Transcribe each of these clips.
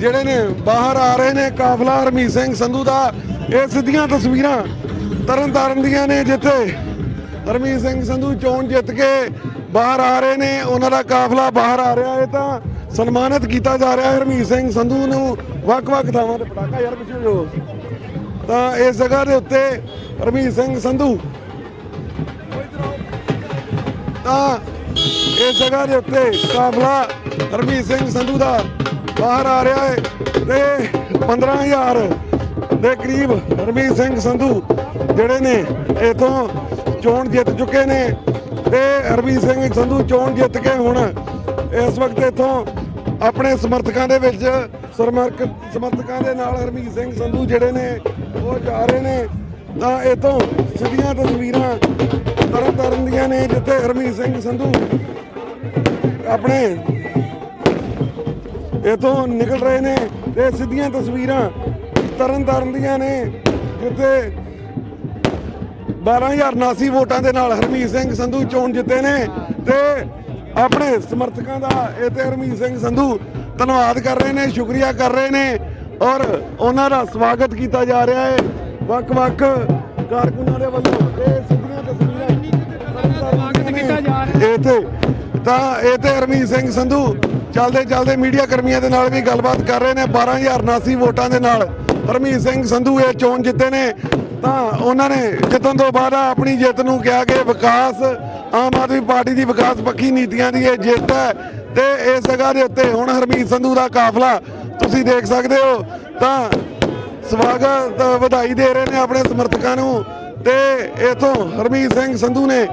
ਜਿਹੜੇ ਨੇ ਬਾਹਰ ਆ ਰਹੇ ਨੇ, ਕਾਫਲਾ ਹਰਮੀਤ ਸਿੰਘ ਸੰਧੂ ਦਾ, ਇਹ ਸਿੱਧੀਆਂ ਤਸਵੀਰਾਂ ਤਰਨ ਤਾਰਨ ਦੀਆਂ ਨੇ ਜਿੱਥੇ ਹਰਮੀਤ ਸਿੰਘ ਸੰਧੂ ਚੋਣ ਜਿੱਤ ਕੇ ਬਾਹਰ ਆ ਰਹੇ ਨੇ, ਉਹਨਾਂ ਦਾ ਕਾਫਲਾ ਬਾਹਰ ਆ ਰਿਹਾ ਹੈ ਤਾਂ ਸਨਮਾਨਿਤ ਕੀਤਾ ਜਾ ਰਿਹਾ ਹੈ ਹਰਮੀਤ ਸਿੰਘ ਸੰਧੂ ਨੂੰ, ਵੱਖ-ਵੱਖ ਥਾਵਾਂ ਤੇ ਪਟਾਕਾ ਯਾਰ ਪਿੱਛੇ ਜੋ ਤਾਂ ਇਸ ਜਗ੍ਹਾ ਦੇ ਉੱਤੇ ਹਰਮੀਤ ਸਿੰਘ ਸੰਧੂ। ਤਾਂ ਇਸ ਜਗ੍ਹਾ ਦੇ ਉੱਤੇ ਕਾਫਲਾ ਹਰਮੀਤ ਸਿੰਘ ਸੰਧੂ ਦਾ ਬਾਹਰ ਆ ਰਿਹਾ ਹੈ ਤੇ 15000 ਦੇ ਕਰੀਬ ਹਰਮੀਤ ਸਿੰਘ ਸੰਧੂ ਜਿਹੜੇ ਨੇ ਇਥੋਂ ਚੋਣ ਜਿੱਤ ਚੁੱਕੇ ਨੇ ਤੇ ਹਰਮੀਤ ਸਿੰਘ ਸੰਧੂ ਚੋਣ ਜਿੱਤ ਕੇ ਹੁਣ ਇਸ ਵਕਤ ਇਥੋਂ ਆਪਣੇ ਸਮਰਥਕਾਂ ਦੇ ਵਿੱਚ ਸਰਮਰਕ ਸਮਰਥਕਾਂ ਦੇ ਨਾਲ ਹਰਮੀਤ ਸਿੰਘ ਸੰਧੂ ਜਿਹੜੇ ਨੇ ਉਹ ਜਾ ਰਹੇ ਨੇ। ਤਾਂ ਇਥੋਂ ਸਿੱਧੀਆਂ ਤਸਵੀਰਾਂ ਤਰਨ ਤਾਰਨ ਦੀਆਂ ਨੇ ਜਿੱਥੇ ਹਰਮੀਤ ਸਿੰਘ ਸੰਧੂ ਆਪਣੇ ਇਥੋਂ ਨਿਕਲ ਰਹੇ ਨੇ ਤੇ ਸਿੱਧੀਆਂ ਤਸਵੀਰਾਂ ਤਰਨ ਤਾਰਨ ਦੀਆਂ ਨੇ, ਜਿੱਥੇ 12079 ਵੋਟਾਂ ਦੇ ਨਾਲ ਹਰਮੀਤ ਸਿੰਘ ਸੰਧੂ ਚੋਣ ਜਿੱਤੇ ਨੇ ਤੇ ਆਪਣੇ ਸਮਰਥਕਾਂ ਦਾ ਇਹ ਤੇ ਹਰਮੀਤ ਸਿੰਘ ਸੰਧੂ ਧੰਨਵਾਦ ਕਰ ਰਹੇ ਨੇ, ਸ਼ੁਕਰੀਆ ਕਰ ਰਹੇ ਨੇ ਔਰ ਉਹਨਾਂ ਦਾ ਸਵਾਗਤ ਕੀਤਾ ਜਾ ਰਿਹਾ ਹੈ। ਵੱਖ-ਵੱਖ ਕਾਰਕੁਨਾਂ ਦੇ ਵੱਲੋਂ ਇਹ ਸਿੱਧੀਆਂ ਤਸਵੀਰਾਂ ਕੀਤਾ ਜਾ ਰਿਹਾ ਇੱਥੇ ਤਾਂ ਇਹ ਤੇ ਹਰਮੀਤ ਸਿੰਘ ਸੰਧੂ ਚਲਦੇ ਚਲਦੇ ਮੀਡੀਆ ਕਰਮੀਆਂ ਦੇ ਨਾਲ ਵੀ ਗੱਲਬਾਤ ਕਰ ਰਹੇ ਨੇ। 12079 ਵੋਟਾਂ ਦੇ ਨਾਲ ਹਰਮੀਤ ਸਿੰਘ ਸੰਧੂ ਇਹ ਚੋਣ ਜਿੱਤੇ ਨੇ। ਤਾਂ ਉਹਨਾਂ ਨੇ ਜਿੱਤਣ ਤੋਂ ਬਾਅਦ ਆਪਣੀ ਜਿੱਤ ਨੂੰ ਕਿਹਾ ਕਿ ਵਿਕਾਸ ਆਮ ਆਦਮੀ ਪਾਰਟੀ ਦੀ ਵਿਕਾਸ ਪੱਖੀ ਨੀਤੀਆਂ ਦੀ ਇਹ ਜਿੱਤ ਹੈ ਤੇ ਇਸ ਜਗ੍ਹਾ ਦੇ ਉੱਤੇ ਹੁਣ ਹਰਮੀਤ ਸੰਧੂ ਦਾ ਕਾਫਲਾ ਤੁਸੀਂ ਦੇਖ ਸਕਦੇ ਹੋ। ਤਾਂ ਸਵਾਗਤ ਵਧਾਈ ਦੇ ਰਹੇ ਨੇ ਆਪਣੇ ਸਮਰਥਕਾਂ ਨੂੰ ਤੇ ਇਥੋਂ ਹਰਮੀਤ ਸਿੰਘ ਸੰਧੂ ਨੇ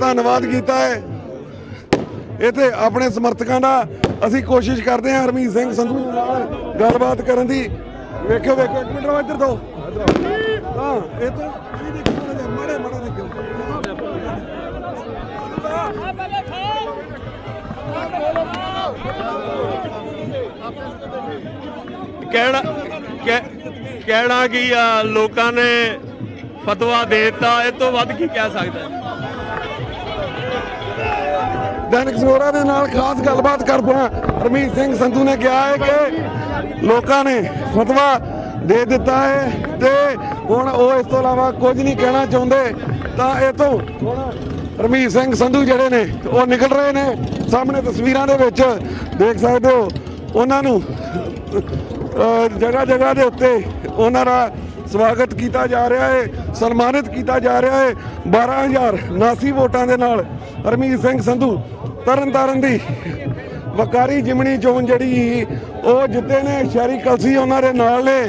ਧੰਨਵਾਦ ਕੀਤਾ ਹੈ। ਇੱਥੇ ਆਪਣੇ ਸਮਰਥਕਾਂ ਦਾ ਅਸੀਂ ਕੋਸ਼ਿਸ਼ ਕਰਦੇ ਹਾਂ ਹਰਮੀਤ ਸਿੰਘ ਸੰਧੂ ਨਾਲ ਗੱਲਬਾਤ ਕਰਨ ਦੀ। ਵੇਖਿਓ ਵੇਖੋ ਇੱਕ ਮਿੰਟ ਰੋ ਇੱਧਰ ਤੋਂ ਹਾਂ ਇਹ ਤੋਂ ਇਹ ਦੇਖੋ ਮਾੜਾ ਜਿਹਾ, ਮਾੜਾ ਕਹਿਣਾ ਕਹਿਣਾ ਕੀ ਆ? ਲੋਕਾਂ ਨੇ ਫਤਵਾ ਦੇ ਦਿੱਤਾ ਇਹ ਤੋਂ ਵੱਧ ਕੀ ਕਹਿ ਸਕਦਾ? ਦੈਨਿਕ ਸਵੇਰਾ ਦੇ ਨਾਲ ਖਾਸ ਗੱਲਬਾਤ ਕਰਦੇ ਹਾਂ। ਹਰਮੀਤ ਸਿੰਘ ਸੰਧੂ ਨੇ ਕਿਹਾ ਹੈ ਕਿ ਲੋਕਾਂ ਨੇ ਫਤਵਾ ਦੇ ਦਿੱਤਾ ਹੈ ਤੇ ਹੁਣ ਉਹ ਇਸ ਤੋਂ ਇਲਾਵਾ ਕੁਝ ਨਹੀਂ ਕਹਿਣਾ ਚਾਹੁੰਦੇ। ਤਾਂ ਇਹ ਤੋਂ ਹੁਣ ਸਿੰਘ ਸੰਧੂ ਜਿਹੜੇ ਨੇ, ਉਹ ਨਿਕਲ ਰਹੇ ਨੇ। ਸਾਹਮਣੇ ਤਸਵੀਰਾਂ ਦੇ ਵਿੱਚ ਦੇਖ ਸਕਦੇ ਹੋ, ਉਹਨਾਂ ਨੂੰ ਜਗ੍ਹਾ ਜਗ੍ਹਾ ਦੇ ਉੱਤੇ ਉਹਨਾਂ ਦਾ ਸਵਾਗਤ ਕੀਤਾ ਜਾ ਰਿਹਾ ਹੈ, ਸਨਮਾਨਿਤ ਕੀਤਾ ਜਾ ਰਿਹਾ ਹੈ 12079 ਵੋਟਾਂ ਦੇ ਨਾਲ ਹਰਮੀਤ ਸਿੰਘ ਸੰਧੂ, ਤਰਨ ਤਾਰਨ ਦੀ ਵਕਾਰੀ ਜਿਮਣੀ ਚੋਣ ਜਿਹੜੀ ਉਹ ਜਿੱਤੇ ਨੇ, ਸ਼ਹਿਰੀ ਕਲਸੀ ਉਹਨਾਂ ਦੇ ਨਾਲ ਨੇ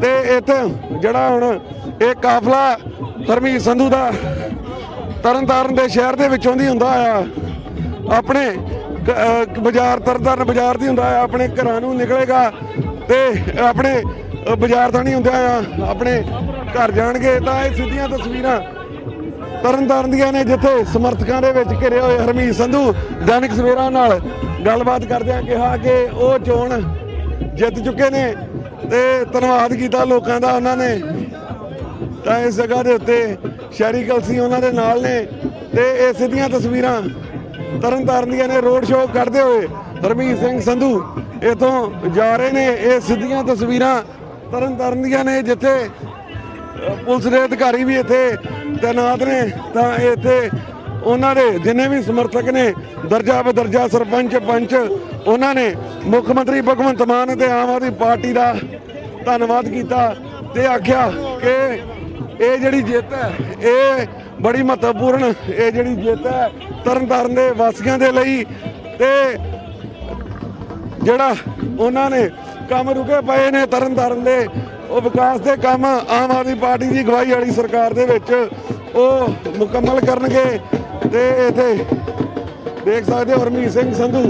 ਤੇ ਇੱਥੇ ਜਿਹੜਾ ਹੁਣ ਇਹ ਕਾਫਲਾ ਹਰਮੀਤ ਸੰਧੂ ਦਾ ਤਰਨਤਾਰਨ ਦੇ ਸ਼ਹਿਰ ਦੇ ਵਿੱਚੋਂ ਦੀ ਹੁੰਦਾ ਆ, ਆਪਣੇ ਕ- ਅਹ ਬਾਜ਼ਾਰ ਤਰਨਤਾਰਨ ਬਾਜ਼ਾਰ ਦੀ ਹੁੰਦਾ ਆ, ਆਪਣੇ ਘਰਾਂ ਨੂੰ ਨਿਕਲੇਗਾ ਤੇ ਆਪਣੇ ਬਾਜ਼ਾਰ ਤਾਂ ਨਹੀਂ ਹੁੰਦਾ ਆ ਆਪਣੇ ਘਰ ਜਾਣਗੇ ਤਾਂ ਇਹ ਸਿੱਧੀਆਂ ਤਸਵੀਰਾਂ ਤਰਨਤਾਰਨ ਦੀਆਂ ਨੇ ਜਿੱਥੇ ਸਮਰਥਕਾਂ ਦੇ ਵਿੱਚ ਘਿਰੇ ਹੋਏ ਹਰਮੀਤ ਸੰਧੂ, ਦੈਨਿਕ ਸਵੇਰਾ ਨਾਲ ਗੱਲਬਾਤ ਕਰਦਿਆਂ ਕਿਹਾ ਕਿ ਉਹ ਚੋਣ ਜਿੱਤ ਚੁੱਕੇ ਨੇ ਤੇ ਧੰਨਵਾਦ ਕੀਤਾ ਲੋਕਾਂ ਦਾ ਉਹਨਾਂ ਨੇ। ਤਾਂ ਇਸ ਜਗ੍ਹਾ ਦੇ ਉੱਤੇ ਸ਼ਹਿਰੀ ਕਲਸੀ ਉਹਨਾਂ ਦੇ ਨਾਲ ਨੇ ਤੇ ਇਹ ਸਿੱਧੀਆਂ ਤਸਵੀਰਾਂ ਤਰਨ ਤਾਰਨ ਦੀਆਂ ਨੇ। ਰੋਡ ਸ਼ੋਅ ਕਰਦੇ ਹੋਏ ਹਰਮੀਤ ਸਿੰਘ ਸੰਧੂ ਇਥੋਂ ਜਾ ਰਹੇ ਨੇ। ਇਹ ਸਿੱਧੀਆਂ ਤਸਵੀਰਾਂ ਤਰਨ ਤਾਰਨ ਦੀਆਂ ਨੇ ਜਿੱਥੇ ਪੁਲਿਸ ਦੇ ਅਧਿਕਾਰੀ ਵੀ ਇੱਥੇ ਤੈਨਾਤ ਨੇ, ਤਾਂ ਇੱਥੇ ਉਹਨਾਂ ਦੇ ਜਿੰਨੇ ਵੀ ਸਮਰਥਕ ਨੇ, ਦਰਜਾ ਬਦਰਜਾ ਸਰਪੰਚ ਪੰਚ, ਉਹਨਾਂ ਨੇ ਮੁੱਖ ਮੰਤਰੀ ਭਗਵੰਤ ਮਾਨ ਤੇ ਆਮ ਆਦਮੀ ਪਾਰਟੀ ਦਾ ਧੰਨਵਾਦ ਕੀਤਾ ਤੇ ਆਖਿਆ ਕਿ ਇਹ ਜਿਹੜੀ ਜਿੱਤ ਹੈ, ਇਹ ਬੜੀ ਮਹੱਤਵਪੂਰਨ, ਇਹ ਜਿਹੜੀ ਜਿੱਤ ਹੈ ਤਰਨਤਾਰਨ ਦੇ ਵਾਸੀਆਂ ਦੇ ਲਈ ਤੇ ਜਿਹੜਾ ਉਹਨਾਂ ਨੇ ਕੰਮ ਰੁਕੇ ਪਏ ਨੇ ਤਰਨ ਤਰਨਤਾਰਨ ਦੇ। ਉਹ ਵਿਕਾਸ ਦੇ ਕੰਮ ਆਮ ਆਦਮੀ ਪਾਰਟੀ ਦੀ ਅਗਵਾਈ ਵਾਲੀ ਸਰਕਾਰ ਦੇ ਵਿੱਚ ਉਹ ਮੁਕੰਮਲ ਕਰਨਗੇ ਤੇ ਇੱਥੇ ਦੇਖ ਸਕਦੇ ਹੋ ਹਰਮੀਤ ਸਿੰਘ ਸੰਧੂ।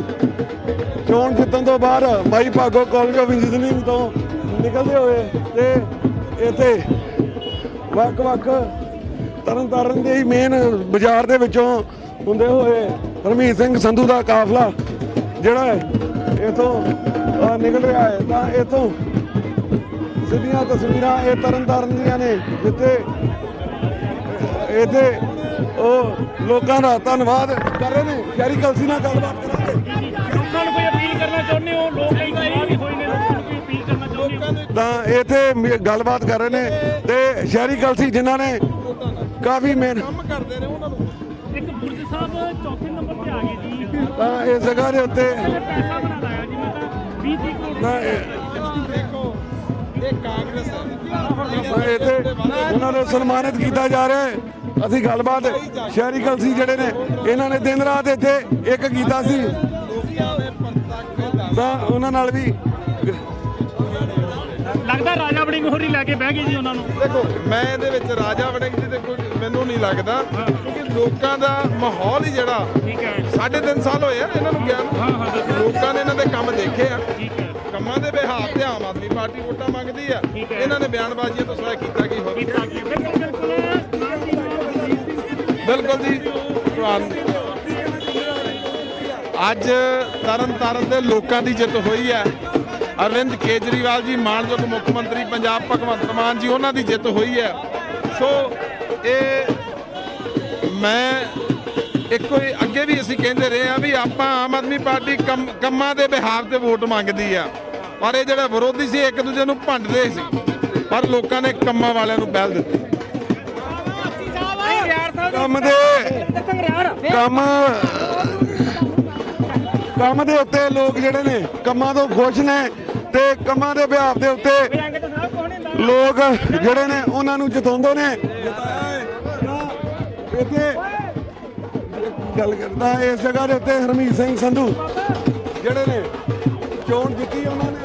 ਚੋਣ ਜਿੱਤਣ ਤੋਂ ਬਾਅਦ Mai Bhago college of engineering ਤੋਂ ਨਿਕਲਦੇ ਹੋਏ ਤੇ ਇੱਥੇ ਵੱਖ-ਵੱਖ ਤਰਨਤਾਰਨ ਦੇ ਹੀ ਮੇਨ ਬਾਜ਼ਾਰ ਦੇ ਵਿੱਚੋਂ ਹੁੰਦੇ ਹੋਏ ਹਰਮੀਤ ਸਿੰਘ ਸੰਧੂ ਦਾ ਕਾਫਲਾ, ਜਿਹੜਾ ਹੈ ਇਥੋਂ ਨਿਕਲ ਰਿਹਾ ਹੈ। ਤਾਂ ਇਥੋਂ ਸਿੱਧੀਆਂ ਤਸਵੀਰਾਂ ਇਹ ਤਰਨਤਾਰਨ ਦੀਆਂ ਨੇ ਜਿੱਥੇ ਇੱਥੇ ਉਹ ਲੋਕਾਂ ਦਾ ਧੰਨਵਾਦ ਕਰ ਰਹੇ ਨੇ। ਸ਼ਹਿਰੀ ਕਲਸੀ ਨਾਲ ਗੱਲਬਾਤ ਕਰਾਂਗੇ। ਲੋਕਾਂ ਨੂੰ ਕੋਈ ਅਪੀਲ ਕਰਨਾ ਚਾਹੁੰਦੇ ਹੋ? ਲੋਕ ਕਈ ਵਾਰੀ ਹੋਏ ਨੇ ਤਾਂ ਇੱਥੇ ਗੱਲਬਾਤ ਕਰ ਰਹੇ ਨੇ ਤੇ ਸ਼ਹਿਰੀ ਕਲਸੀ ਜਿਨ੍ਹਾਂ ਨੇ ਕਾਫੀ ਮਿਹਨਤ ਇੱਕ ਬੁਰਜ ਸਾਹਿਬ ਚੌਥੇ ਨੰਬਰ ਤੇ ਆ ਗਏ ਜੀ। ਤਾਂ ਇਸ ਜਗ੍ਹਾ ਦੇ ਉੱਤੇ ਪਹਿਲੇ ਪੈਸਾ ਬਣਾਦਾ ਹੈ ਜੀ ਮੈਂ ਤਾਂ 20 30 ਕਰੋੜ ਤਾਂ ਇਹ- ਕਾਂਗਰਸ ਹੈ ਇੱਥੇ ਉਹਨਾਂ ਨੂੰ ਸਨਮਾਨਿਤ ਕੀਤਾ ਜਾ ਰਿਹਾ ਹੈ। ਅਸੀਂ ਗੱਲਬਾਤ ਸ਼ਹਿਰੀ ਕਲਸੀ ਜਿਹੜੇ ਨੇ, ਇਹਨਾਂ ਨੇ ਦਿਨ ਰਾਤ ਇੱਥੇ ਇੱਕ ਕੀਤਾ ਸੀ। ਤਾਂ ਉਹਨਾਂ ਨਾਲ ਵੀ ਲੱਗਦਾ ਰਾਜਾ ਬੜੀ ਮੋਹਰੀ ਲੈ ਕੇ ਬਹਿ ਗਏ ਜੀ ਉਹਨਾਂ ਨੂੰ? ਦੇਖੋ ਮੈਂ ਇਹਦੇ ਵਿੱਚ ਰਾਜਾ ਵੜਿੰਗ ਜੀ ਤੇ ਕੋਈ ਮੈਨੂੰ ਨਹੀਂ ਲੱਗਦਾ ਕਿਉਂਕਿ ਲੋਕਾਂ ਦਾ ਮਾਹੌਲ ਹੀ ਜਿਹੜਾ ਠੀਕ ਹੈ। ਸਾਢੇ ਤਿੰਨ ਸਾਲ ਹੋਏ ਆ ਇਹਨਾਂ ਨੂੰ ਗਿਆ ਨੂੰ। ਲੋਕਾਂ ਨੇ ਇਹਨਾਂ ਦੇ ਕੰਮ ਦੇਖੇ ਆ। ਠੀਕ ਹੈ। ਕੰਮਾਂ ਦੇ ਬਿਹਾਰ ਤੇ ਆਮ ਆਦਮੀ ਪਾਰਟੀ ਵੋਟਾਂ ਮੰਗਦੀ ਆ। ਇਹਨਾਂ ਨੇ ਬਿਆਨਬਾਜ਼ੀਆਂ ਤੋਂ ਸਿਵਾ ਕੀਤਾ ਕੀ ਹੋਰ। ਕੀ ਬਿਲਕੁਲ ਜੀ। ਅੱਜ ਤਰਨ ਤਾਰਨ ਦੇ ਲੋਕਾਂ ਦੀ ਜਿੱਤ ਹੋਈ ਹੈ। ਅਰਵਿੰਦ ਕੇਜਰੀਵਾਲ ਜੀ, ਮਾਨਯੋਗ ਮੁੱਖ ਮੰਤਰੀ ਪੰਜਾਬ ਭਗਵੰਤ ਮਾਨ ਜੀ, ਉਹਨਾਂ ਦੀ ਜਿੱਤ ਹੋਈ ਹੈ। ਸੋ ਇਹ ਮੈਂ ਇੱਕੋ ਹੀ ਅੱਗੇ ਵੀ ਅਸੀਂ ਕਹਿੰਦੇ ਰਹੇ ਆ ਵੀ ਆਪਾਂ ਆਮ ਆਦਮੀ ਪਾਰਟੀ ਕੰਮ- ਕੰਮਾਂ ਦੇ ਬਿਹਾਰ ਤੇ ਵੋਟ ਮੰਗਦੀ ਆ। ਪਰ ਇਹ ਜਿਹੜਾ ਵਿਰੋਧੀ ਸੀ, ਇੱਕ ਦੂਜੇ ਨੂੰ ਭੰਡਦੇ ਸੀ। ਪਰ ਲੋਕਾਂ ਨੇ ਕੰਮਾਂ ਵਾਲਿਆਂ ਨੂੰ ਪਹਿਲ ਦਿੱਤੀ। ਕੰਮ ਦੇ ਕੰਮ ਕੰਮ ਦੇ ਉੱਤੇ ਲੋਕ ਜਿਹੜੇ ਨੇ, ਕੰਮਾਂ ਤੋਂ ਖੁਸ਼ ਨੇ। ਤੇ ਕੰਮਾਂ ਦੇ ਵਿਆਪ ਦੇ ਉੱਤੇ ਲੋਕ ਜਿਹੜੇ ਨੇ ਉਹਨਾਂ ਨੂੰ ਜਿਤਾਉਂਦੇ ਨੇ। ਇੱਥੇ ਗੱਲ ਕਰਦਾ ਇਸ ਜਗ੍ਹਾ ਦੇ ਉੱਤੇ ਹਰਮੀਤ ਸਿੰਘ ਸੰਧੂ, ਜਿਹੜੇ ਨੇ ਚੋਣ ਜਿੱਤੀ ਉਹਨਾਂ ਨੇ।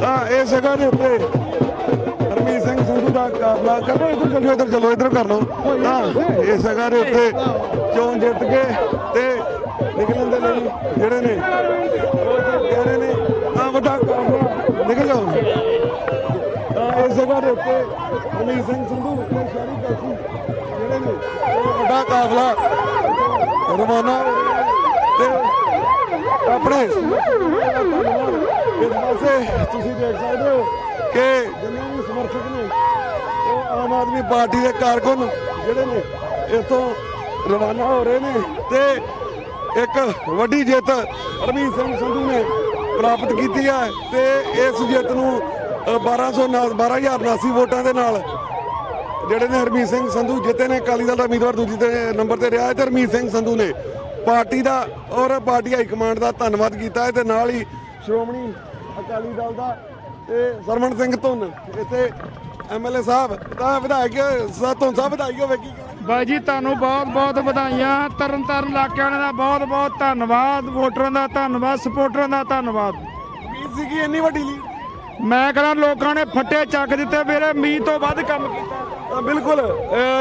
ਤਾਂ ਇਸ ਜਗ੍ਹਾ ਦੇ ਉੱਤੇ ਹਰਮੀਤ ਸਿੰਘ ਸੰਧੂ ਦਾ ਕਾਬਲਾ ਕਰੋ, ਇੱਧਰ ਚਲੋ ਇੱਧਰ ਚਲੋ, ਇੱਧਰ ਕਰ ਲਓ। ਤਾਂ ਇਸ ਜਗ੍ਹਾ ਦੇ ਉੱਤੇ ਚੋਣ ਜਿੱਤ ਕੇ ਤੇ ਨਿਕਲਣ ਦੇ ਲਈ ਜਿਹੜੇ ਨੇ ਤਾਂ ਦੇ ਉੱਤੇ ਹਰਮੀਤ ਸਿੰਘ ਸੰਧੂ ਤੇ ਸ਼ਹਿਰੀ ਕਾਸੀ ਜਿਹੜੇ ਨੇ ਵੱਡਾ ਕਾਫਲਾ ਰਵਾਨਾ ਤੇ ਆਪਣੇ ਇਸ ਪਾਸੇ ਤੁਸੀਂ ਦੇਖ ਸਕਦੇ ਹੋ ਕਿ ਜਿੰਨੇ ਵੀ ਸਮਰਥਕ ਨੇ, ਉਹ ਆਮ ਆਦਮੀ ਪਾਰਟੀ ਦੇ ਕਾਰਕੁਨ ਜਿਹੜੇ ਨੇ ਇਥੋਂ ਰਵਾਨਾ ਹੋ ਰਹੇ ਨੇ ਤੇ ਇੱਕ ਵੱਡੀ ਜਿੱਤ ਹਰਮੀਤ ਸਿੰਘ ਸੰਧੂ ਨੇ ਪ੍ਰਾਪਤ ਕੀਤੀ ਹੈ ਤੇ ਇਸ ਜਿੱਤ ਨੂੰ 1200 ਨਾਲ 12079 ਵੋਟਾਂ ਦੇ ਨਾਲ ਜਿਹੜੇ ਨੇ ਹਰਮੀਤ ਸਿੰਘ ਸੰਧੂ ਜਿੱਤੇ ਨੇ ਅਕਾਲੀ ਦਲ ਦਾ ਉਮੀਦਵਾਰ ਦੂਜੀ ਤੇ ਨੰਬਰ ਤੇ ਰਿਹਾ ਹੈ ਤੇ ਹਰਮੀਤ ਸਿੰਘ ਸੰਧੂ ਨੇ ਪਾਰਟੀ ਦਾ ਔਰ ਪਾਰਟੀ ਹਾਈ ਕਮਾਂਡ ਦਾ ਧੰਨਵਾਦ ਕੀਤਾ ਹੈ ਤੇ ਨਾਲ ਹੀ ਸ਼੍ਰੋਮਣੀ ਅਕਾਲੀ ਦਲ ਦਾ ਤੇ ਸਰਮਨ ਸਿੰਘ ਧੁੰਨ ਇੱਥੇ ਐਮਐਲਏ ਸਾਹਿਬ ਤਾਂ ਵਿਧਾਇਕ ਸਾਤੋਂ ਸਾਹਿਬ ਵਧਾਈ ਹੋਵੇ ਕੀ? ਬਾਈ ਜੀ ਤੁਹਾਨੂੰ ਬਹੁਤ ਬਹੁਤ ਵਧਾਈਆਂ ਤਰਨ ਤਾਰਨ ਇਲਾਕਿਆਂ ਦਾ ਬਹੁਤ ਬਹੁਤ ਧੰਨਵਾਦ ਵੋਟਰਾਂ ਦਾ ਧੰਨਵਾਦ ਸਪੋਰਟਰਾਂ ਦਾ ਧੰਨਵਾਦ ਕਿ ਇੰਨੀ ਵੱਡੀ ਲੀਡ ਮੈਂ ਕਹਿੰਦਾ ਲੋਕਾਂ ਨੇ ਫੱਟੇ ਚੱਕ ਦਿੱਤੇ ਮੇਰੇ ਮੀਂਹ ਤੋਂ ਵੱਧ ਕੰਮ ਕੀਤਾ। ਬਿਲਕੁਲ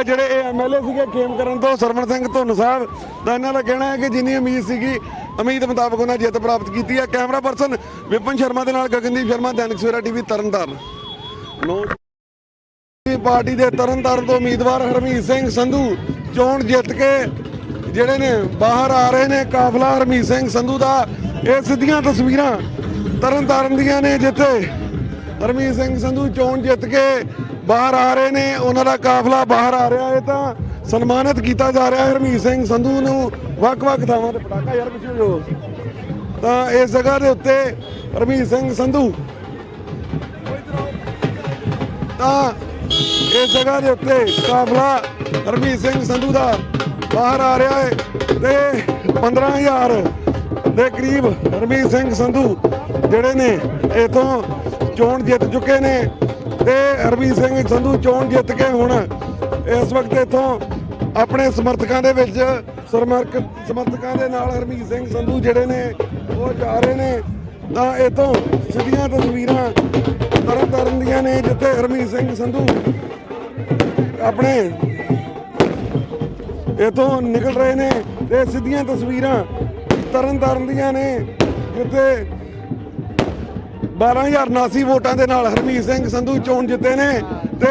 ਜਿਹੜੇ ਇਹ ਐਮਐਲਏ ਸੀਗੇ ਖੇਮ ਕਰਨ ਤੋਂ, ਸਰਵਣ ਸਿੰਘ ਧੁੰਨ ਸਾਹਿਬ ਦਾ ਇਹਨਾਂ ਦਾ ਕਹਿਣਾ ਹੈ ਕਿ ਜਿੰਨੀ ਉਮੀਦ ਸੀਗੀ, ਉਮੀਦ ਮੁਤਾਬਕ ਉਹਨਾਂ ਜਿੱਤ ਪ੍ਰਾਪਤ ਕੀਤੀ ਹੈ। ਕੈਮਰਾ ਪਰਸਨ ਵਿਪਨ ਸ਼ਰਮਾ ਦੇ ਨਾਲ Gagandeep Sharma, Dainik Savera TV, Tarn Taran. No party ਦੇ ਤਰਨਤਾਰਨ ਤੋਂ ਉਮੀਦਵਾਰ ਹਰਮੀਤ ਸਿੰਘ ਸੰਧੂ ਚੋਣ ਜਿੱਤ ਕੇ ਜਿਹੜੇ ਨੇ ਬਾਹਰ ਆ ਰਹੇ ਨੇ, ਕਾਫਲਾ ਹਰਮੀਤ ਸਿੰਘ ਸੰਧੂ ਦਾ, ਇਹ ਸਿੱਧੀਆਂ ਤਸਵੀਰਾਂ ਤਰਨਤਾਰਨ ਦੀਆਂ ਨੇ ਜਿੱਥੇ ਹਰਮੀਤ ਸਿੰਘ ਸੰਧੂ ਚੋਣ ਜਿੱਤ ਕੇ ਬਾਹਰ ਆ ਰਹੇ ਨੇ, ਉਹਨਾਂ ਦਾ ਕਾਫਲਾ ਬਾਹਰ ਆ ਰਿਹਾ ਹੈ ਤਾਂ ਸਨਮਾਨਿਤ ਕੀਤਾ ਜਾ ਰਿਹਾ ਹੈ ਹਰਮੀਤ ਸਿੰਘ ਸੰਧੂ ਨੂੰ। ਵੱਖ-ਵੱਖ ਥਾਵਾਂ ਤੇ ਪਟਾਕਾ ਯਾਰ ਪਿੱਛੇ ਹੋ ਤਾਂ ਇਸ ਜਗ੍ਹਾ ਦੇ ਉੱਤੇ ਹਰਮੀਤ ਸਿੰਘ ਸੰਧੂ। ਤਾਂ ਇਸ ਜਗ੍ਹਾ ਦੇ ਉੱਤੇ ਕਾਫਲਾ ਹਰਮੀਤ ਸਿੰਘ ਸੰਧੂ ਦਾ ਬਾਹਰ ਆ ਰਿਹਾ ਹੈ ਤੇ 15000 ਦੇ ਕਰੀਬ ਹਰਮੀਤ ਸਿੰਘ ਸੰਧੂ ਜਿਹੜੇ ਨੇ, ਇਥੋਂ ਚੋਣ ਜਿੱਤ ਚੁੱਕੇ ਨੇ ਤੇ ਹਰਮੀਤ ਸਿੰਘ ਸੰਧੂ ਚੋਣ ਜਿੱਤ ਕੇ ਹੁਣ ਇਸ ਵਕਤ ਇਥੋਂ ਆਪਣੇ ਸਮਰਥਕਾਂ ਦੇ ਵਿੱਚ ਸਮਰਕ, ਸਮਰਥਕਾਂ ਦੇ ਨਾਲ ਹਰਮੀਤ ਸਿੰਘ ਸੰਧੂ ਜਿਹੜੇ ਨੇ, ਉਹ ਜਾ ਰਹੇ ਨੇ। ਤਾਂ ਇਥੋਂ ਸਿੱਧੀਆਂ ਤਸਵੀਰਾਂ ਤਰਨ ਤਾਰਨ ਦੀਆਂ ਨੇ, ਜਿੱਥੇ ਹਰਮੀਤ ਸਿੰਘ ਸੰਧੂ ਆਪਣੇ ਇਥੋਂ ਨਿਕਲ ਰਹੇ ਨੇ ਤੇ ਸਿੱਧੀਆਂ ਤਸਵੀਰਾਂ ਤਰਨ ਤਾਰਨ ਦੀਆਂ ਨੇ, ਜਿੱਥੇ 12079 ਵੋਟਾਂ ਦੇ ਨਾਲ ਹਰਮੀਤ ਸਿੰਘ ਸੰਧੂ ਚੋਣ ਜਿੱਤੇ ਨੇ ਤੇ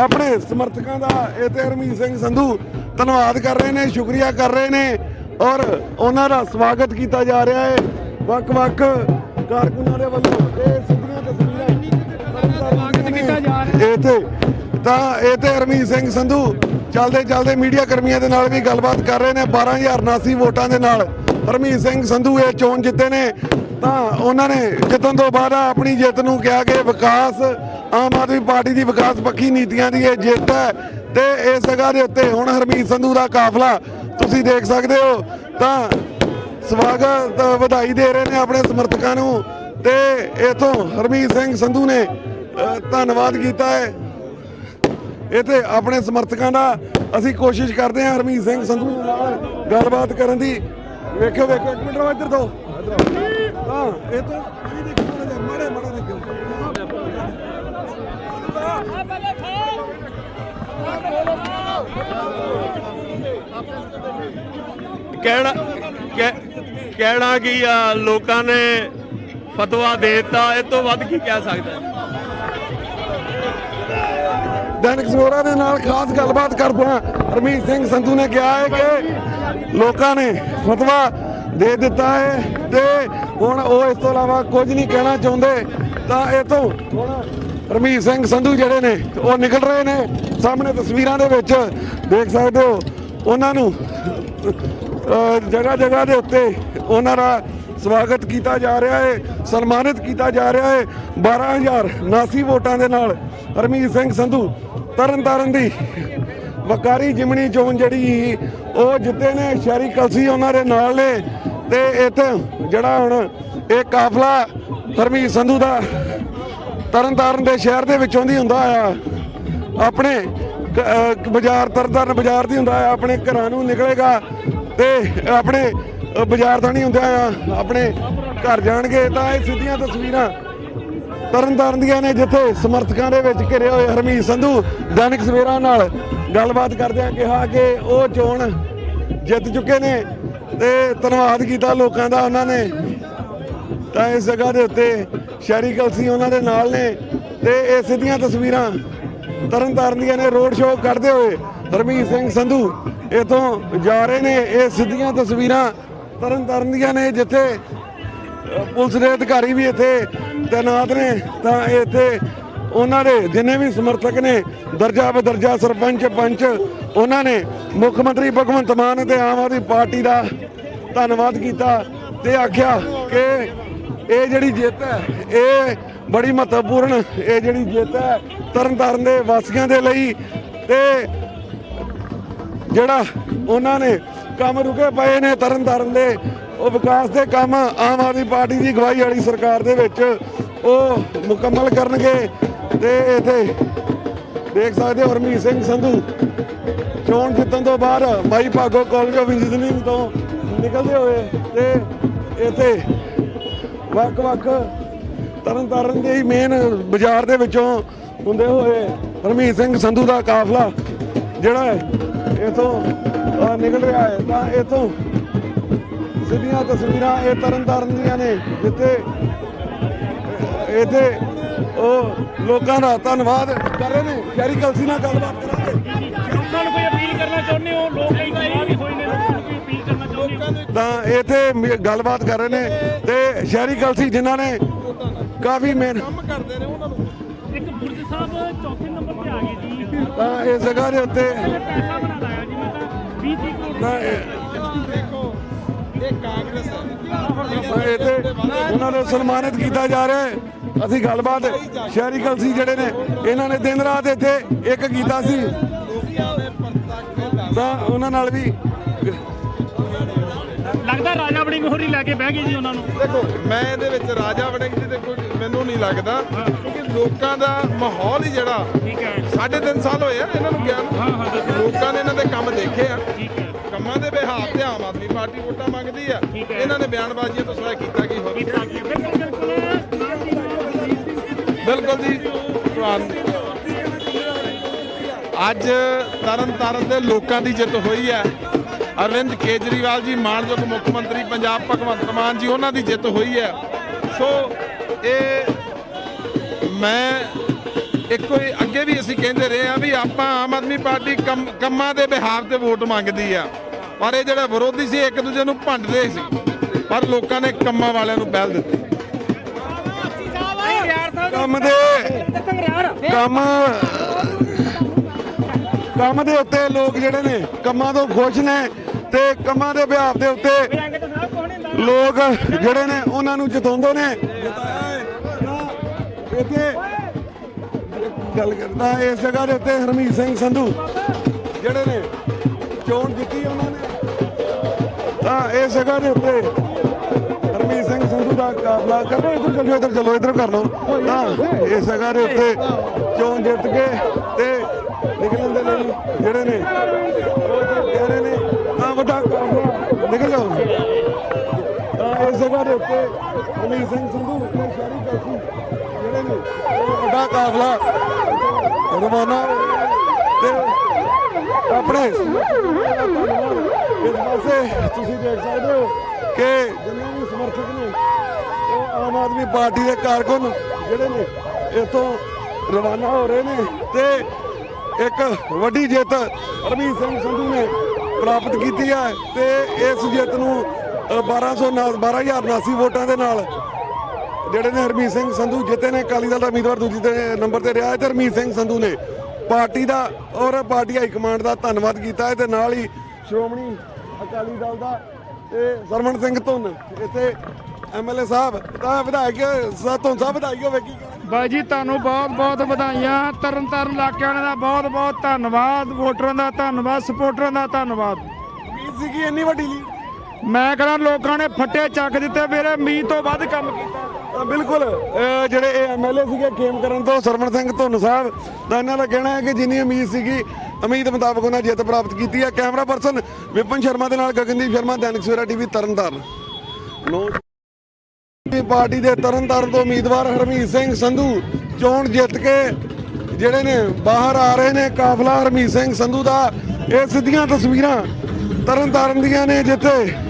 ਆਪਣੇ ਸਮਰਥਕਾਂ ਦਾ ਇਹ ਤੇ ਹਰਮੀਤ ਸਿੰਘ ਸੰਧੂ ਧੰਨਵਾਦ ਕਰ ਰਹੇ ਨੇ, ਸ਼ੁਕਰੀਆ ਕਰ ਰਹੇ ਨੇ ਔਰ ਉਹਨਾਂ ਦਾ ਸਵਾਗਤ ਕੀਤਾ ਜਾ ਰਿਹਾ ਹੈ। ਵੱਖ-ਵੱਖ ਕਾਰਕੁਨਾਂ ਦੇ ਵੱਲੋਂ ਇਹ ਸਿੱਧੀਆਂ ਤਸਵੀਰਾਂ ਸਵਾਗਤ ਕੀਤਾ ਜਾ ਰਿਹਾ ਇੱਥੇ ਤਾਂ ਇਹ ਤੇ ਹਰਮੀਤ ਸਿੰਘ ਸੰਧੂ ਚਲਦੇ ਚਲਦੇ ਮੀਡੀਆ ਕਰਮੀਆਂ ਦੇ ਨਾਲ ਵੀ ਗੱਲਬਾਤ ਕਰ ਰਹੇ ਨੇ। 12079 ਵੋਟਾਂ ਦੇ ਨਾਲ ਹਰਮੀਤ ਸਿੰਘ ਸੰਧੂ ਇਹ ਚੋਣ ਜਿੱਤੇ ਨੇ, ਤਾਂ ਉਹਨਾਂ ਨੇ ਜਿੱਤਣ ਤੋਂ ਬਾਅਦ ਆਪਣੀ ਜਿੱਤ ਨੂੰ ਕਿਹਾ ਕਿ ਵਿਕਾਸ, ਆਮ ਆਦਮੀ ਪਾਰਟੀ ਦੀ ਵਿਕਾਸ ਪੱਖੀ ਨੀਤੀਆਂ ਦੀ ਇਹ ਜਿੱਤ ਹੈ ਤੇ ਇਸ ਜਗ੍ਹਾ ਦੇ ਉੱਤੇ ਹੁਣ ਹਰਮੀਤ ਸੰਧੂ ਦਾ ਕਾਫਲਾ ਤੁਸੀਂ ਦੇਖ ਸਕਦੇ ਹੋ। ਤਾਂ ਸਵਾਗਤ ਵਧਾਈ ਦੇ ਰਹੇ ਨੇ ਆਪਣੇ ਸਮਰਥਕਾਂ ਨੂੰ ਤੇ ਇਥੋਂ ਹਰਮੀਤ ਸਿੰਘ ਸੰਧੂ ਨੇ ਧੰਨਵਾਦ ਕੀਤਾ ਹੈ। ਇਥੇ ਆਪਣੇ ਸਮਰਥਕਾਂ ਦਾ ਅਸੀਂ ਕੋਸ਼ਿਸ਼ ਕਰਦੇ ਹਾਂ ਹਰਮੀਤ ਸਿੰਘ ਸੰਧੂ ਨਾਲ ਗੱਲਬਾਤ ਕਰਨ ਦੀ। ਵੇਖਿਓ ਵੇਖਿਓ ਇੱਕ ਮਿੰਟ ਰੋ ਇੱਧਰ ਤੋਂ ਹਾਂ ਇਹ ਤੋਂ ਇਹ ਦੇਖੋ ਮਾੜਾ ਜਿਹਾ, ਮਾੜਾ ਮਾੜਾ ਦੇਖਿਓ ਕਹਿਣਾ ਕਹਿ- ਕਹਿਣਾ ਕੀ ਆ? ਲੋਕਾਂ ਨੇ ਫਤਵਾ ਦੇ ਦਿੱਤਾ ਇਹ ਤੋਂ ਵੱਧ ਕੀ ਕਹਿ ਸਕਦਾ? ਦੈਨਿਕ ਸਵੇਰਾ ਦੇ ਨਾਲ ਖਾਸ ਗੱਲਬਾਤ ਕਰਦੇ ਹਰਮੀਤ ਸਿੰਘ ਸੰਧੂ ਨੇ ਕਿਹਾ ਹੈ ਕਿ ਲੋਕਾਂ ਨੇ ਫਤਵਾ ਦੇ ਦਿੱਤਾ ਹੈ ਤੇ ਹੁਣ ਉਹ ਇਸ ਤੋਂ ਇਲਾਵਾ ਕੁਝ ਨਹੀਂ ਕਹਿਣਾ ਚਾਹੁੰਦੇ। ਤਾਂ ਇਹ ਤੋਂ ਹੁਣ ਹਰਮੀਤ ਸਿੰਘ ਸੰਧੂ ਜਿਹੜੇ ਨੇ, ਉਹ ਨਿਕਲ ਰਹੇ ਨੇ ਸਾਹਮਣੇ ਤਸਵੀਰਾਂ ਦੇ ਵਿੱਚ। ਦੇਖ ਸਕਦੇ ਹੋ, ਉਹਨਾਂ ਨੂੰ ਜਗ੍ਹਾ ਜਗ੍ਹਾ ਦੇ ਉੱਤੇ ਉਹਨਾਂ ਦਾ ਸਵਾਗਤ ਕੀਤਾ ਜਾ ਰਿਹਾ ਹੈ, ਸਨਮਾਨਿਤ ਕੀਤਾ ਜਾ ਰਿਹਾ ਹੈ। 12079 ਵੋਟਾਂ ਦੇ ਨਾਲ ਹਰਮੀਤ ਸਿੰਘ ਸੰਧੂ ਤਰਨਤਾਰਨ ਦੀ ਵਕਾਰੀ ਜਿਮਣੀ ਚੋਣ ਜਿਹੜੀ ਉਹ ਜਿੱਤੇ ਨੇ, ਸ਼ਹਿਰੀ ਕਲਸੀ ਉਹਨਾਂ ਦੇ ਨਾਲ ਨੇ ਤੇ ਇੱਥੇ ਜਿਹੜਾ ਹੁਣ ਇਹ ਕਾਫਲਾ ਹਰਮੀਤ ਸੰਧੂ ਦਾ ਤਰਨਤਾਰਨ ਦੇ ਸ਼ਹਿਰ ਦੇ ਵਿੱਚੋਂ ਦੀ ਹੁੰਦਾ ਆ, ਆਪਣੇ ਕ- ਅਹ ਬਾਜ਼ਾਰ, ਤਰਨਤਾਰਨ ਬਾਜ਼ਾਰ ਦੀ ਹੁੰਦਾ ਆ, ਆਪਣੇ ਘਰਾਂ ਨੂੰ ਨਿਕਲੇਗਾ ਤੇ ਆਪਣੇ ਬਾਜ਼ਾਰ ਬਾਜ਼ਾਰ ਨਹੀਂ ਹੁੰਦਾ ਆ, ਆਪਣੇ ਘਰ ਜਾਣਗੇ ਤਾਂ ਇਹ ਸਿੱਧੀਆਂ ਤਸਵੀਰਾਂ ਤਰਨਤਾਰਨ ਦੀਆਂ ਨੇ, ਜਿੱਥੇ ਸਮਰਥਕਾਂ ਦੇ ਵਿੱਚ ਘਿਰੇ ਹੋਏ ਹਰਮੀਤ ਸੰਧੂ, ਦੈਨਿਕ ਸਵੇਰਾ ਨਾਲ ਗੱਲਬਾਤ ਕਰਦਿਆਂ ਕਿਹਾ ਕਿ ਉਹ ਚੋਣ ਜਿੱਤ ਚੁੱਕੇ ਨੇ ਤੇ ਧੰਨਵਾਦ ਕੀਤਾ ਲੋਕਾਂ ਦਾ ਉਹਨਾਂ ਨੇ। ਤਾਂ ਇਸ ਜਗ੍ਹਾ ਦੇ ਉੱਤੇ ਸ਼ਹਿਰੀ ਕਲਸੀ ਉਹਨਾਂ ਦੇ ਨਾਲ ਨੇ ਤੇ ਇਹ ਸਿੱਧੀਆਂ ਤਸਵੀਰਾਂ ਤਰਨਤਾਰਨ ਦੀਆਂ ਨੇ। ਰੋਡ ਸ਼ੋਅ ਕਰਦੇ ਹੋਏ ਹਰਮੀਤ ਸਿੰਘ ਸੰਧੂ ਇਥੋਂ ਜਾ ਰਹੇ ਨੇ। ਇਹ ਸਿੱਧੀਆਂ ਤਸਵੀਰਾਂ ਤਰਨਤਾਰਨ ਦੀਆਂ ਨੇ, ਜਿੱਥੇ ਪੁਲਿਸ ਦੇ ਅਧਿਕਾਰੀ ਵੀ ਇੱਥੇ ਤੈਨਾਤ ਨੇ। ਤਾਂ ਇੱਥੇ ਉਹਨਾਂ ਦੇ ਜਿੰਨੇ ਵੀ ਸਮਰਥਕ ਨੇ, ਦਰਜਾ ਬਦਰਜਾ ਸਰਪੰਚ ਪੰਚ, ਉਹਨਾਂ ਨੇ ਮੁੱਖ ਮੰਤਰੀ ਭਗਵੰਤ ਮਾਨ ਤੇ ਆਮ ਆਦਮੀ ਪਾਰਟੀ ਦਾ ਧੰਨਵਾਦ ਕੀਤਾ ਤੇ ਆਖਿਆ ਕਿ ਇਹ ਜਿਹੜੀ ਜਿੱਤ ਹੈ, ਇਹ ਬੜੀ ਮਹੱਤਵਪੂਰਨ, ਇਹ ਜਿਹੜੀ ਜਿੱਤ ਹੈ, ਤਰਨਤਾਰਨ ਦੇ ਵਾਸੀਆਂ ਦੇ ਲਈ ਤੇ ਜਿਹੜਾ ਉਹਨਾਂ ਨੇ ਕੰਮ ਰੁਕੇ ਪਏ ਨੇ ਤਰਨਤਾਰਨ ਦੇ ਉਹ ਵਿਕਾਸ ਦੇ ਕੰਮ ਆਮ ਆਦਮੀ ਪਾਰਟੀ ਦੀ ਅਗਵਾਈ ਵਾਲੀ ਸਰਕਾਰ ਦੇ ਵਿੱਚ, ਉਹ ਮੁਕੰਮਲ ਕਰਨਗੇ। ਤੇ ਇੱਥੇ ਦੇਖ ਸਕਦੇ ਹੋ ਹਰਮੀਤ ਸਿੰਘ ਸੰਧੂ। ਚੋਣ ਜਿੱਤਣ ਤੋਂ ਬਾਅਦ Mai Bhago college of engineering ਤੋਂ ਨਿਕਲਦੇ ਹੋਏ ਤੇ ਇੱਥੇ ਵੱਖ-ਵੱਖ ਤਰਨਤਾਰਨ ਦੇ ਹੀ ਮੇਨ ਬਾਜ਼ਾਰ ਦੇ ਵਿੱਚੋਂ ਹੁੰਦੇ ਹੋਏ ਹਰਮੀਤ ਸਿੰਘ ਸੰਧੂ ਦਾ ਕਾਫਲਾ ਜਿਹੜਾ ਹੈ ਇਥੋਂ ਨਿਕਲ ਰਿਹਾ ਹੈ। ਤਾਂ ਇਥੋਂ ਸਿੱਧੀਆਂ ਤਸਵੀਰਾਂ ਇਹ ਤਰਨਤਾਰਨ ਦੀਆਂ ਨੇ, ਜਿੱਥੇ ਇੱਥੇ ਉਹ ਲੋਕਾਂ ਦਾ ਧੰਨਵਾਦ ਕਰ ਰਹੇ ਨੇ। ਸ਼ਹਿਰੀ ਕਲਸੀ ਨਾਲ ਗੱਲਬਾਤ ਕਰਾਂਗੇ। ਲੋਕਾਂ ਨੂੰ ਕੋਈ ਅਪੀਲ ਕਰਨਾ ਚਾਹੁੰਦੇ ਹੋ? ਲੋਕ ਕਈ ਗਵਾਹ ਵੀ ਹੋਏ ਨੇ ਲੋਕਾਂ ਨੂੰ ਕੋਈ ਅਪੀਲ ਕਰਨਾ ਚਾਹੁੰਦੇ ਹੋ? ਤਾਂ ਇੱਥੇ ਗੱਲਬਾਤ ਕਰ ਰਹੇ ਨੇ ਤੇ ਸ਼ਹਿਰੀ ਕਲਸੀ ਜਿਨ੍ਹਾਂ ਨੇ ਕਾਫੀ ਮੇਨ ਕੰਮ ਕਰਦੇ ਨੇ ਉਹਨਾਂ ਨੂੰ। ਇੱਕ ਬੁਰਜ ਸਾਹਿਬ ਚੌਥੇ ਨੰਬਰ ਤੇ ਆ ਗਏ ਜੀ। ਤਾਂ ਇਸ ਜਗ੍ਹਾ ਦੇ ਉੱਤੇ ਪੈਸਾ ਬਣਾ ਲਾਇਆ ਜੀ ਮੈਂ ਤਾਂ 20 30 ਕਰੋੜ ਤਾਂ ਦੇਖੋ ਇਹ ਕਾਂਗਰਸ ਹੈ ਉਹਨਾਂ ਨੂੰ ਸਨਮਾਨਿਤ ਕੀਤਾ ਜਾ ਰਿਹਾ ਹੈ। ਅਸੀਂ ਗੱਲਬਾਤ ਸ਼ਹਿਰੀ ਕਲਸੀ ਜਿਹੜੇ ਨੇ ਇਹਨਾਂ ਨੇ ਦਿਨ ਰਾਤ ਇੱਥੇ ਇੱਕ ਕੀਤਾ ਸੀ। ਤਾਂ ਉਹਨਾਂ ਨਾਲ ਵੀ ਲੱਗਦਾ ਰਾਜਾ ਬੜੀ ਮੋਹਰੀ ਲੈ ਕੇ ਬਹਿ ਗਏ ਜੀ ਉਹਨਾਂ ਨੂੰ। ਦੇਖੋ ਮੈਂ ਇਹਦੇ ਵਿੱਚ ਰਾਜਾ ਵੜਿੰਗ ਜੀ ਦੇ ਕੋਈ ਮੈਨੂੰ ਨਹੀਂ ਲੱਗਦਾ ਕਿਉਂਕਿ ਲੋਕਾਂ ਦਾ ਮਾਹੌਲ ਹੀ ਜਿਹੜਾ ਠੀਕ ਹੈ। ਸਾਢੇ ਤਿੰਨ ਸਾਲ ਹੋਏ ਆ ਇਹਨਾਂ ਨੂੰ ਗਿਆ ਨੂੰ। ਹਾਂ ਹਾਂ ਲੋਕਾਂ ਨੇ ਇਹਨਾਂ ਦੇ ਕੰਮ ਦੇਖੇ ਆ। ਠੀਕ ਹੈ। ਕੰਮਾਂ ਦੇ ਬਿਹਾਰ ਤੇ ਆਮ ਆਦਮੀ ਪਾਰਟੀ ਵੋਟਾਂ ਮੰਗਦੀ ਆ। ਹੈ। ਇਹਨਾਂ ਨੇ ਬਿਆਨਬਾਜ਼ੀਆਂ ਤੋਂ ਸਿਵਾ ਕੀਤਾ ਕੀ ਹੋਰ ਕੀਤਾ ਗਿਆ ਬਿਲਕੁਲ ਬਿਲਕੁਲ। ਬਿਲਕੁਲ ਜੀ। ਅੱਜ ਤਰਨ ਤਾਰਨ ਦੇ ਲੋਕਾਂ ਦੀ ਜਿੱਤ ਹੋਈ ਹੈ। ਅਰਵਿੰਦ ਕੇਜਰੀਵਾਲ ਜੀ, ਮਾਨਯੋਗ ਮੁੱਖ ਮੰਤਰੀ ਪੰਜਾਬ ਭਗਵੰਤ ਮਾਨ ਜੀ, ਉਹਨਾਂ ਦੀ ਜਿੱਤ ਹੋਈ ਹੈ। ਸੋ ਇਹ ਮੈਂ ਇੱਕੋ ਹੀ ਅੱਗੇ ਵੀ ਅਸੀਂ ਕਹਿੰਦੇ ਰਹੇ ਆ ਵੀ ਆਪਾਂ ਆਮ ਆਦਮੀ ਪਾਰਟੀ ਕੰਮ- ਕੰਮਾਂ ਦੇ ਬਿਹਾਰ ਤੇ ਵੋਟ ਮੰਗਦੀ ਆ। ਪਰ ਇਹ ਜਿਹੜਾ ਵਿਰੋਧੀ ਸੀ, ਇੱਕ ਦੂਜੇ ਨੂੰ ਭੰਡਦੇ ਸੀ। ਪਰ ਲੋਕਾਂ ਨੇ ਕੰਮਾਂ ਵਾਲਿਆਂ ਨੂੰ ਪਹਿਲ ਦਿੱਤੀ। ਕੰਮ ਦੇ ਕੰਮ ਕੰਮ ਦੇ ਉੱਤੇ ਲੋਕ ਜਿਹੜੇ ਨੇ ਕੰਮਾਂ ਤੋਂ ਖੁਸ਼ ਨੇ ਤੇ ਕੰਮਾਂ ਦੇ ਵਿਹਾਰ ਦੇ ਉੱਤੇ ਲੋਕ ਜਿਹੜੇ ਨੇ ਉਹਨਾਂ ਨੂੰ ਜਿਤਾਉਂਦੇ ਨੇ। ਇੱਥੇ ਗੱਲ ਕਰਦਾ ਇਸ ਜਗ੍ਹਾ ਦੇ ਉੱਤੇ ਹਰਮੀਤ ਸਿੰਘ ਸੰਧੂ ਜਿਹੜੇ ਨੇ ਚੋਣ ਜਿੱਤੀ ਉਹਨਾਂ ਨੇ। ਤਾਂ ਇਸ ਜਗ੍ਹਾ ਦੇ ਉੱਤੇ ਹਰਮੀਤ ਸਿੰਘ ਸੰਧੂ ਦਾ ਕਾਬਲਾ ਕਰੋ, ਇੱਧਰ ਚਲੋ ਇੱਧਰ ਚਲੋ, ਇੱਧਰ ਕਰ ਲਓ। ਤਾਂ ਇਸ ਜਗ੍ਹਾ ਦੇ ਉੱਤੇ ਚੋਣ ਜਿੱਤ ਕੇ ਤੇ ਨਿਕਲਣ ਦੇ ਲਈ ਜਿਹੜੇ ਨੇ ਉਹ ਨੇ, ਤਾਂ ਵੱਡਾ ਕਾਬਲਾ ਨਿਕਲ ਜਾਓ ਇਸ ਜਗ੍ਹਾ ਦੇ ਉੱਤੇ ਹਰਮੀਤ ਸਿੰਘ ਸੰਧੂ ਤੇ ਸ਼ਹਿਰੀ ਕਾਸੀ ਜਿਹੜੇ ਨੇ ਵੱਡਾ ਕਾਫਲਾ ਰਵਾਨਾ ਤੇ ਆਪਣੇ ਇਸ ਪਾਸੇ ਤੁਸੀਂ ਦੇਖ ਸਕਦੇ ਹੋ। ਕਿ ਜਿੰਨੇ ਵੀ ਸਮਰਥਕ ਨੇ ਉਹ ਆਮ ਆਦਮੀ ਪਾਰਟੀ ਦੇ ਕਾਰਕੁਨ ਜਿਹੜੇ ਨੇ ਇੱਥੋਂ ਰਵਾਨਾ ਹੋ ਰਹੇ ਨੇ ਤੇ ਇੱਕ ਵੱਡੀ ਜਿੱਤ ਹਰਮੀਤ ਸਿੰਘ ਸੰਧੂ ਨੇ ਪ੍ਰਾਪਤ ਕੀਤੀ ਹੈ ਤੇ ਇਸ ਜਿੱਤ ਨੂੰ ਅ, 1200 ਨਾਲ 12079 ਵੋਟਾਂ ਦੇ ਨਾਲ ਜਿਹੜੇ ਨੇ ਹਰਮੀਤ ਸਿੰਘ ਸੰਧੂ ਜਿੱਤੇ ਨੇ ਅਕਾਲੀ ਦਲ ਦਾ ਉਮੀਦਵਾਰ ਦੂਜੀ ਤੇ ਨੰਬਰ ਤੇ ਰਿਹਾ ਹੈ ਤੇ ਹਰਮੀਤ ਸਿੰਘ ਸੰਧੂ ਨੇ ਪਾਰਟੀ ਦਾ ਔਰ ਪਾਰਟੀ ਹਾਈ ਕਮਾਂਡ ਦਾ ਧੰਨਵਾਦ ਕੀਤਾ ਹੈ ਤੇ ਨਾਲ ਹੀ ਸ਼੍ਰੋਮਣੀ ਅਕਾਲੀ ਦਲ ਦਾ ਤੇ ਸਰਵਣ ਸਿੰਘ ਧੁੰਨ ਇੱਥੇ ਐਮਐਲਏ ਸਾਹਿਬ ਤਾਂ ਵਿਧਾਇਕ ਧੁੰਨ ਸਾਹਿਬ ਵਧਾਈ ਹੋਵੇ ਕੀ ਕਹਿਣਾ? ਬਾਈ ਜੀ ਤੁਹਾਨੂੰ ਬਹੁਤ ਬਹੁਤ ਵਧਾਈਆਂ। ਤਰਨ ਤਾਰਨ ਇਲਾਕੇ ਵਾਲਿਆਂ ਦਾ ਬਹੁਤ ਬਹੁਤ ਧੰਨਵਾਦ। ਵੋਟਰਾਂ ਦਾ ਧੰਨਵਾਦ ਸਪੋਰਟਰਾਂ ਦਾ ਧੰਨਵਾਦ। ਉਮੀਦ ਸੀ ਕਿ ਇੰਨੀ ਵੱਡੀ ਲੀਡ? ਮੈਂ ਕਹਿੰਦਾ ਲੋਕਾਂ ਨੇ ਫੱਟੇ ਚੱਕ ਦਿੱਤੇ। ਮੇਰੇ ਉਮੀਦ ਤੋਂ ਵੱਧ ਕੰਮ ਕੀਤਾ। ਤਾਂ ਬਿਲਕੁਲ ਜਿਹੜੇ ਇਹ ਐਮਐਲਏ ਸੀਗੇ ਖੇਮ ਕਰਨ ਤੋਂ ਸਰਵਣ ਸਿੰਘ ਧੁੰਨ ਸਾਹਿਬ ਦਾ ਇਹਨਾਂ ਦਾ ਕਹਿਣਾ ਹੈ ਕਿ ਜਿੰਨੀ ਉਮੀਦ ਸੀਗੀ, ਉਮੀਦ ਮੁਤਾਬਕ ਉਹਨਾਂ ਜਿੱਤ ਪ੍ਰਾਪਤ ਕੀਤੀ ਹੈ। ਕੈਮਰਾ ਪਰਸਨ ਵਿਪਨ ਸ਼ਰਮਾ ਦੇ ਨਾਲ Gagandeep Sharma, Dainik Savera TV, Tarn Taran. No party ਦੇ ਤਰਨਤਾਰਨ ਤੋਂ ਉਮੀਦਵਾਰ ਹਰਮੀਤ ਸਿੰਘ ਸੰਧੂ ਚੋਣ ਜਿੱਤ ਕੇ ਜਿਹੜੇ ਨੇ ਬਾਹਰ ਆ ਰਹੇ ਨੇ, ਕਾਫਲਾ ਹਰਮੀਤ ਸਿੰਘ ਸੰਧੂ ਦਾ। ਇਹ ਸਿੱਧੀਆਂ ਤਸਵੀਰਾਂ ਤਰਨਤਾਰਨ ਦੀਆਂ ਨੇ ਜਿੱਥੇ